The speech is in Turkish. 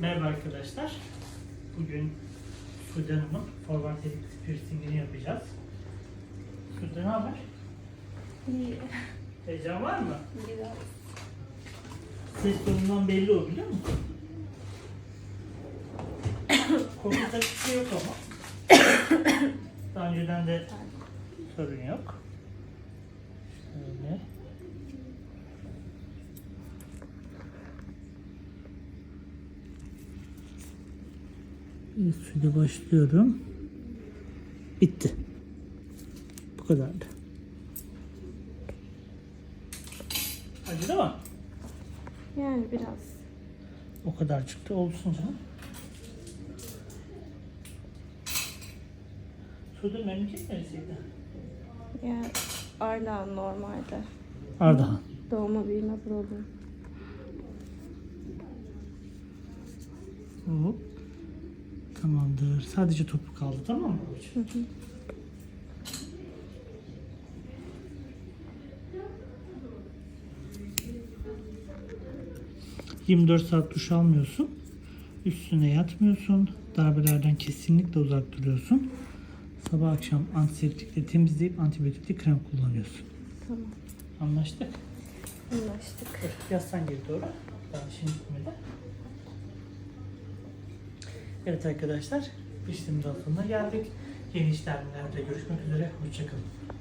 Merhaba arkadaşlar. Bugün Sude Hanım'ın forward elipsi piercingini yapacağız. Sude ne haber? İyi. Heyecan var mı? Biraz. Ses tonundan belli o biliyor musun? Korkacak bir şey yok ama. Daha önceden de sorun yok. Suda başlıyorum. Bitti. Bu kadardı. Acıdı mı? Yani biraz. O kadar çıktı. Olsun canım. Suda memleket neresiydi? Yani Arla normalde. Ardahan. Doğma büyüme buralı. Hop. Tamamdır. Sadece topu kaldı tamam mı? Hı hı. ...24 saat duş almıyorsun. Üstüne yatmıyorsun. Darbelerden kesinlikle uzak duruyorsun. Sabah akşam antiseptikle temizleyip antibiyotikli krem kullanıyorsun. Tamam. Anlaştık. Anlaştık. Dur, Yaslan geri doğru. Daha şimdi Evet arkadaşlar. Daha sonuna geldik. Yeni işlemlerde görüşmek üzere. Hoşçakalın.